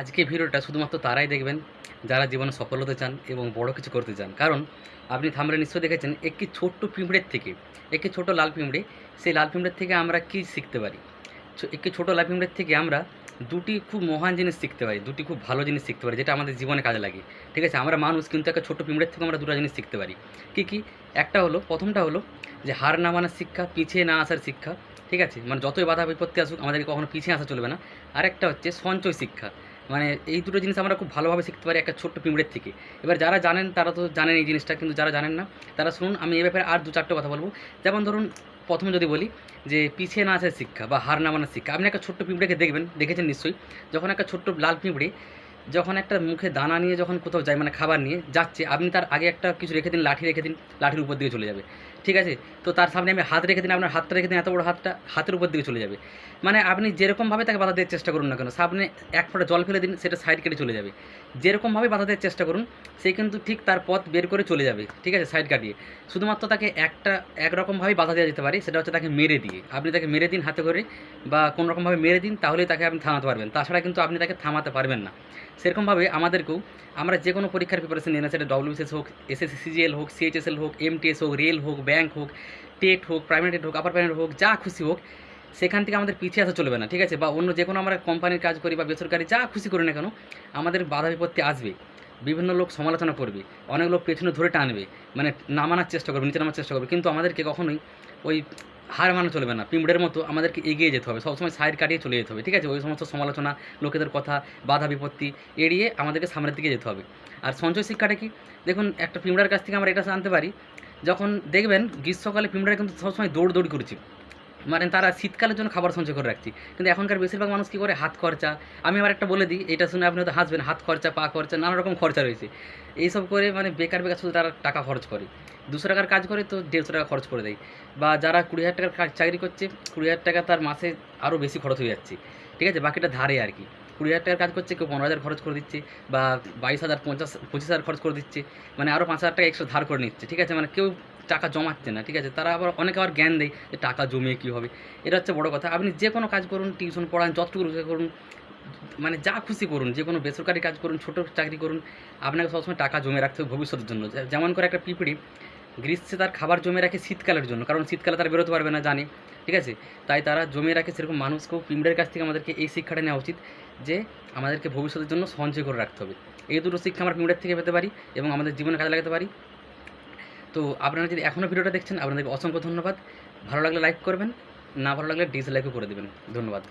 আজকে ভিডিওটা শুধুমাত্র তারাই দেখবেন যারা জীবনে সফল হতে চান এবং বড় কিছু করতে চান। কারণ আপনি থামলে নিশ্চয় দেখেছেন, একটি ছোট্ট পিঁপড়ের থেকে, একটি ছোট লাল পিঁপড়ে, সেই লাল পিঁপড়ের থেকে আমরা কি শিখতে পারি? একটি ছোট লাল পিঁপড়ের থেকে আমরা দুটি খুব মহান জিনিস শিখতে পারি, দুটি খুব ভালো জিনিস শিখতে পারি, যেটা আমাদের জীবনে কাজে লাগে। ঠিক আছে? আমরা মানুষ, কিন্তু একটা ছোট পিঁপড়ের থেকে আমরা দুটো জিনিস শিখতে পারি। কী কী? একটা হলো, প্রথমটা হলো যে হার না মানার শিক্ষা, পিছিয়ে না আসার শিক্ষা। ঠিক আছে? মানে যতই বাধা বিপত্তি আসুক, আমাদেরকে কখনো পিছিয়ে আসা চলবে না। আরেকটা হচ্ছে সঞ্চয় শিক্ষা। মানে এই দুটো জিনিস আমরা খুব ভালোভাবে শিখতে পারি একটা ছোট্ট পিঁপড়ের থেকে। এবার যারা জানেন, তারা তো জানেন এই জিনিসটা, কিন্তু যারা জানেন না, তারা শুনুন, আমি এ ব্যাপারে আর দু চারটে কথা বলব। যেমন ধরুন, প্রথমে যদি বলি যে পিছিয়ে না আসার শিক্ষা বা হার না মানার শিক্ষা, আপনি একটা ছোট্ট পিঁপড়েকে দেখবেন, দেখেছেন নিশ্চয়ই, যখন একটা ছোট্ট লাল পিঁপড়ে যখন একটা মুখে দানা নিয়ে যখন কোথাও যায় মানে খাবার নিয়ে যাচ্ছে, আপনি তার আগে একটা কিছু রেখে দিন, লাঠি রেখে দিন, লাঠির উপর দিকে চলে যাবে। ঠিক আছে? তো তার সামনে আমি হাত রেখে দিন আপনার হাতটা রেখে দিন, এত বড় হাতটা, হাতের উপর দিকে চলে যাবে। মানে আপনি যেরকমভাবে তাকে বাধা দেওয়ার চেষ্টা করুন না কেন, সামনে এক ফোঁটা জল ফেলে দিন, সেটা সাইড কেটে চলে যাবে। যেরকমভাবে বাধা দেওয়ার চেষ্টা করুন, সে কিন্তু ঠিক তার পথ বের করে চলে যাবে। ঠিক আছে? সাইড কাটিয়ে শুধুমাত্র তাকে একটা একরকমভাবেই বাধা দেওয়া যেতে পারে, সেটা হচ্ছে তাকে মেরে দিয়ে। আপনি তাকে মেরে দিন হাতে করে, বা কোনো রকমভাবে মেরে দিন, তাহলেই তাকে আপনি থামাতে পারবেন। তাছাড়া কিন্তু আপনি তাকে থামাতে পারবেন না। সেরকমভাবে আমাদেরকেও আমরা যে কোনো পরীক্ষার প্রিপারেশন নিই না সেটা ডব্লিউবিসিএস হোক এসএসসি সিজিএল হোক সিএইচএসএল হোক এমটিএস হোক রেল হোক ব্যাংক হোক টেট হোক প্রাইমারি টেট হোক আপার প্রাইমারি হোক, যা খুশি হোক, সেখান থেকে আমাদের পিছিয়ে আসা চলবে না, ঠিক আছে? বা অন্য যে কোনো আমরা কোম্পানির কাজ করি বা বেসরকারি যা খুশি করি না কেন, আমাদের বাধা বিপত্তি আসবে, বিভিন্ন লোক সমালোচনা করবে, অনেক লোক পেছনে ধরে টানবে মানে নামানোর চেষ্টা করবে, নিচে নামার চেষ্টা করবে, কিন্তু আমাদেরকে কখনোই ওই হার মানা চলবে না। পিঁপড়ের মতো আমাদেরকে এগিয়ে যেতে হবে। সবসময় সাইড কাটিয়ে চলে যেতে হবে। ঠিক আছে? ওই সমস্ত সমালোচনা, লোকেদের কথা, বাধা বিপত্তি এড়িয়ে আমাদেরকে সামনের দিকে যেতে হবে। আর সঞ্চয় শিক্ষাটা কি? দেখুন, একটা পিঁপড়ার কাছ থেকে আমরা এটা জানতে পারি, যখন দেখবেন গ্রীষ্মকালে পিঁপড়ারা কিন্তু সবসময় দৌড় দৌড় করছে মানে তারা শীতকালের জন্য খাবার সঞ্চয় করে রাখছি। কিন্তু এখনকার বেশিরভাগ মানুষ কী করে? হাত খরচা। আমি আবার একটা বলে দিই, এটা শুনে আপনি হয়তো হাসবেন, হাত খরচা, পা খরচা, নানা রকম খরচা রয়েছে। এইসব করে মানে বেকার বেকার শুধু তারা টাকা খরচ করে। দুশো টাকার কাজ করে তো দেড়শো টাকা খরচ করে দেয়। বা যারা কুড়ি হাজার টাকার কাজ- চাকরি করছে, কুড়ি হাজার টাকা তার মাসে আরও বেশি খরচ হয়ে যাচ্ছে। ঠিক আছে? বাকিটা ধারে আর কি। কুড়ি হাজার টাকার কাজ করছে, কেউ পনেরো হাজার খরচ করে দিচ্ছে, বা বাইশ হাজার, পঞ্চাশ, পঁচিশ হাজার খরচ করে দিচ্ছে। মানে আরও পাঁচ হাজার টাকা এক্সট্রা ধার করে নিচ্ছে। ঠিক আছে? মানে কেউ টাকা জমাচ্ছে না, ঠিক আছে? তারা আবার অনেকে আবার জ্ঞান দেয় যে টাকা জমিয়ে কী হবে। এটা হচ্ছে বড় কথা। আপনি যে কোনো কাজ করুন, টিউশন পড়ান, যতটুকু রোজগার করুন মানে যা খুশি করুন, যে কোনো বেসরকারি কাজ করুন, ছোটো চাকরি করুন, আপনাকে সবসময় টাকা জমে রাখতে হবে ভবিষ্যতের জন্য। যেমন করে একটা পিঁপড়ি, গ্রীষ্মে তার খাবার জমে রাখে শীতকালের জন্য, কারণ শীতকালে তারা বেরোতে পারবে না, জানে, ঠিক আছে? তাই তারা জমে রাখে সেরকম মানুষকেও পিঁপড়ের কাছ থেকে আমাদেরকে এই শিক্ষাটা নেওয়া উচিত যে, আমাদেরকে ভবিষ্যতের জন্য সঞ্চয় করে রাখতে হবে। এই দুটো শিক্ষা আমরা পিঁপড়ের থেকে পেতে পারি এবং আমাদের জীবনে কাজে লাগাতে পারি। তো আপনারা যদি এখনও ভিডিওটা দেখছেন, আপনাদেরকে অসংখ্য ধন্যবাদ। ভালো লাগলে লাইক করবেন, না ভালো লাগলে ডিসলাইকও করে দেবেন। ধন্যবাদ।